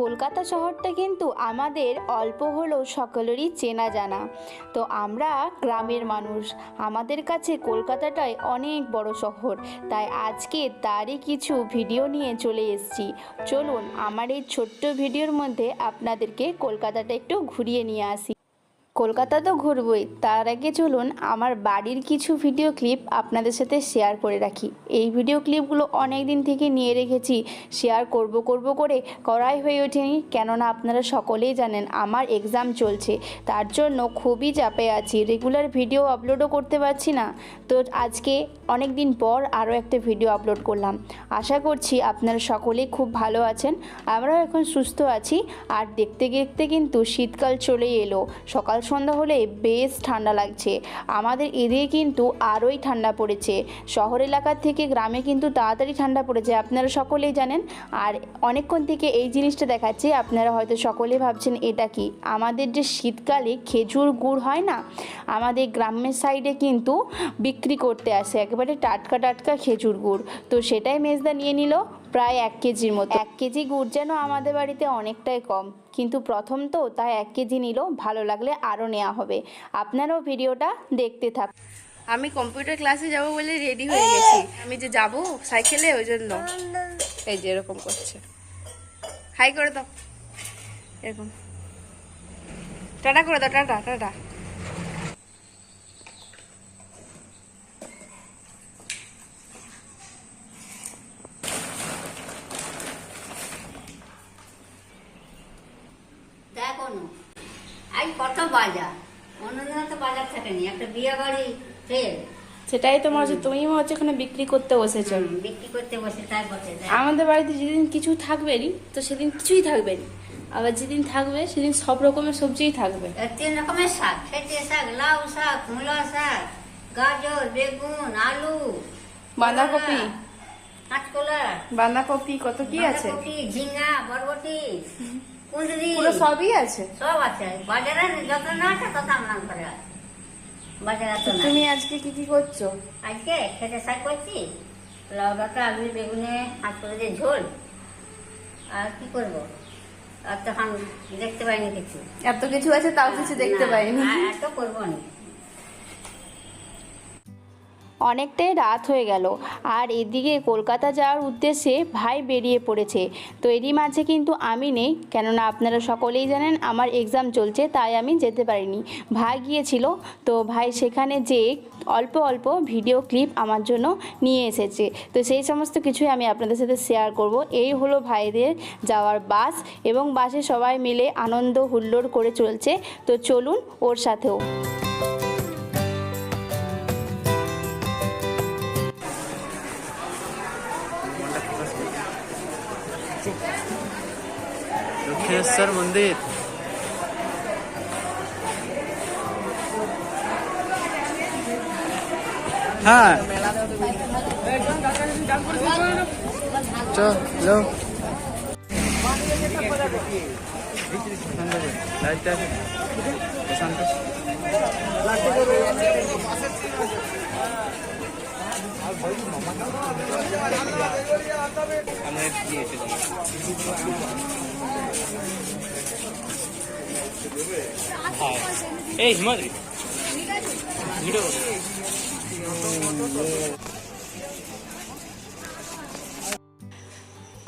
কলকাতা শহরটা কিন্তু আমাদের অল্প হলেও সকলেরই চেনা জানা। তো আমরা গ্রামের মানুষ, আমাদের কাছে কলকাতাটাই অনেক বড় শহর। তাই আজকে তারই কিছু ভিডিও নিয়ে চলে এসেছি। চলুন, আমার এই ছোট্ট ভিডিওর মধ্যে আপনাদেরকে কলকাতাটা একটু ঘুরিয়ে নিয়ে আসি। কলকাতা তো ঘুরবই, তার আগে চলুন আমার বাড়ির কিছু ভিডিও ক্লিপ আপনাদের সাথে শেয়ার করে রাখি। এই ভিডিও ক্লিপগুলো অনেক দিন থেকে নিয়ে রেখেছি শেয়ার করব করব করে করাই হয়ে ওঠেনি, কেননা আপনারা সকলেই জানেন আমার এক্সাম চলছে, তার জন্য খুবই চাপে আছি রেগুলার ভিডিও আপলোডও করতে পারছি না। তো আজকে অনেক দিন পর আরও একটা ভিডিও আপলোড করলাম। আশা করছি আপনারা সকলেই খুব ভালো আছেন, আমরাও এখন সুস্থ আছি, আর দেখতে দেখতে কিন্তু শীতকাল চলেই এলো, সকাল সন্ধ্যা হলে বেশ ঠান্ডা লাগছে। আমাদের এদিকে কিন্তু আরোই ঠান্ডা পড়েছে। শহর এলাকার থেকে গ্রামে কিন্তু তাড়াতাড়ি ঠান্ডা পড়েছে। আপনারা সকলেই জানেন। আর অনেকক্ষণ থেকে এই জিনিসটা দেখাচ্ছে, আপনারা হয়তো সকলেই ভাবছেন, এটা কি? আমাদের যে শীতকালে খেজুর গুড় হয় না, আমাদের গ্রামের সাইডে কিন্তু বিক্রি করতে আসে একেবারে টাটকা টাটকা খেজুর গুড়। তো সেটাই মেজদা নিয়ে নিল প্রায় এক কেজির মতো। এক কেজি গুড় যেন আমাদের বাড়িতে অনেকটাই কম। কিন্তু প্রথম তো তাই এক কেজি নিল, ভালো লাগলে আরও নেওয়া হবে। আপনারাও ভিডিওটা দেখতে থাক আমি কম্পিউটার ক্লাসে যাব বলে রেডি হয়ে গেছি। আমি যে যাব সাইকেলে, ওই জন্য। এই যে এরকম করছে। হাই করে দাও। এরকম। টাটা করে দাও, টাটা টাটা দেখো না আজ কত বাজার। অন্যদিন তো বাজার থাকেনি একটা বিয়ে বাড়ি সেটাই তোমার হচ্ছে তুমি হচ্ছে এখানে বিক্রি করতে বসেছ। বিক্রি করতে বসে তাই বসে আমাদের বাড়িতে যেদিন কিছু থাকবে নি তো সেদিন কিছুই থাকবে নি আবার যেদিন থাকবে সেদিন সব রকমের সবজিই থাকবে। তিন রকমের শাক খেটে শাক লাউ শাক মূলা শাক গাজর বেগুন আলু বাঁধাকপি। কাঁচকলা। বাঁধাকপি কত কি আছে? ঝিঙ্গা বরবটি। কুঁদরি পুরো সবই আছে? সব আছে। বাজারে যত না আছে তত আমার ঘরে আছে। বাজারে তো তুমি আজকে কি কি করছ? আজকে খেতে শাক করছি লাউ ডাঁটা আলু বেগুনে হাত করে দিয়ে ঝোল। আর কি করব? আর তখন দেখতে পাইনি কিছু। এত কিছু আছে তাও কিছু দেখতে পাইনি। এত করব না। অনেকটাই রাত হয়ে গেল। আর এদিকে কলকাতা যাওয়ার উদ্দেশ্যে ভাই বেরিয়ে পড়েছে। তো এরই মাঝে কিন্তু আমি নেই, কেননা আপনারা সকলেই জানেন আমার এক্সাম চলছে, তাই আমি যেতে পারিনি। ভাই গিয়েছিল, তো ভাই সেখানে যে অল্প অল্প ভিডিও ক্লিপ আমার জন্য নিয়ে এসেছে। তো সেই সমস্ত কিছুই আমি আপনাদের সাথে শেয়ার করব। এই হলো ভাইদের যাওয়ার বাস এবং বাসে সবাই মিলে আনন্দ হুল্লোড় করে চলছে। তো চলুন ওর সাথেও। দক্ষিণেশ্বর মন্দির হ্যাঁ চলো প্রশান্ত এই হিমাদ্রি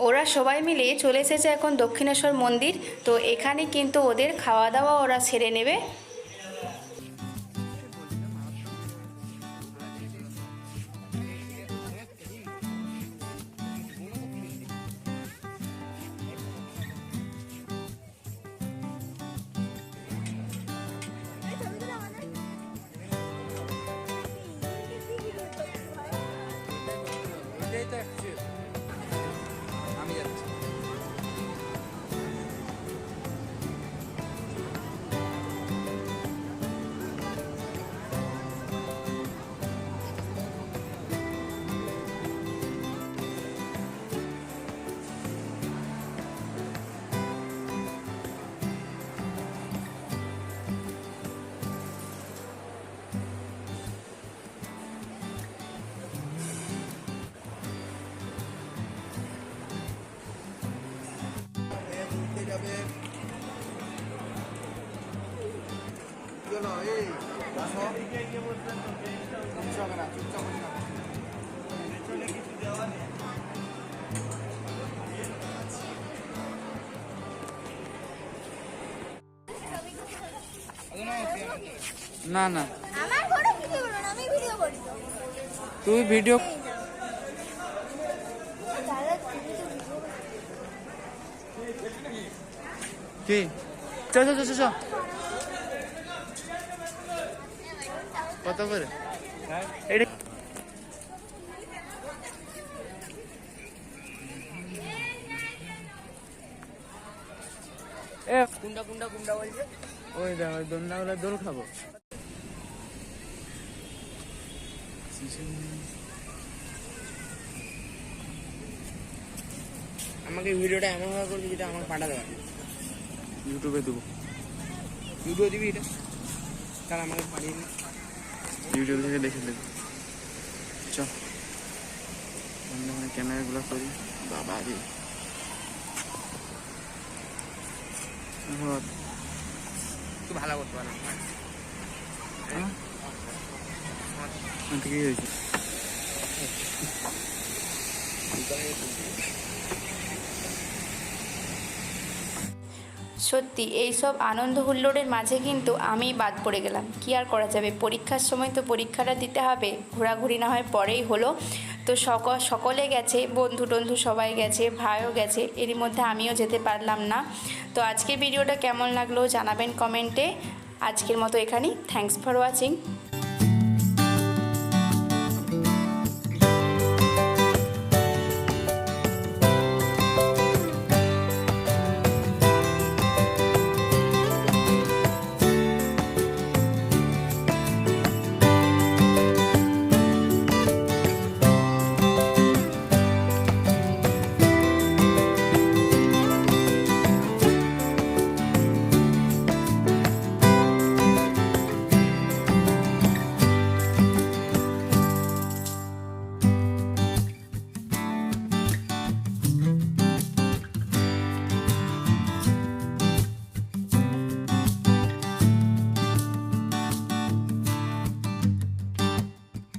ওরা সবাই মিলে চলে এসেছে এখন দক্ষিণেশ্বর মন্দির, তো এখানে কিন্তু ওদের খাওয়া দাওয়া ওরা ছেড়ে নেবে। না না। আমার ফটো ভিডিও করো না আমি ভিডিও করি তুই ভিডিও কি? চ চ চ কত করে? এটা এ কুন্ডা কুন্ডা কুন্ডা বলছে। ওই দেখ দোল খাব। আমাকে ভিডিওটা এমন ভাবে করবি যেটা আমাকে পাঠাতে পারবে। ইউটিউবে দেবো। ইউটিউবে দিবি এটা? তাহলে আমাকে পাঠিয়ে দিবি। ইউটিউব থেকে দেখে দেবো চ। ক্যামেরাগুলো করি। বাবা রে। তুই ভালো করতে পারো হ্যাঁ? কি হয়েছে। সত্যি এই সব আনন্দ হুল্লোড়ের মাঝে কিন্তু আমি বাদ পড়ে গেলাম। কি আর করা যাবে? পরীক্ষার সময় তো পরীক্ষাটা দিতে হবে। ঘোরাঘুরি না হয় পরেই হলো। তো সক, সকলে গেছে, বন্ধু টন্ধু সবাই গেছে, ভাইও গেছে, এরই মধ্যে আমিও যেতে পারলাম না। তো আজকের ভিডিওটা কেমন লাগল জানাবেন কমেন্টে। আজকের মতো এখানেই। Thanks for watching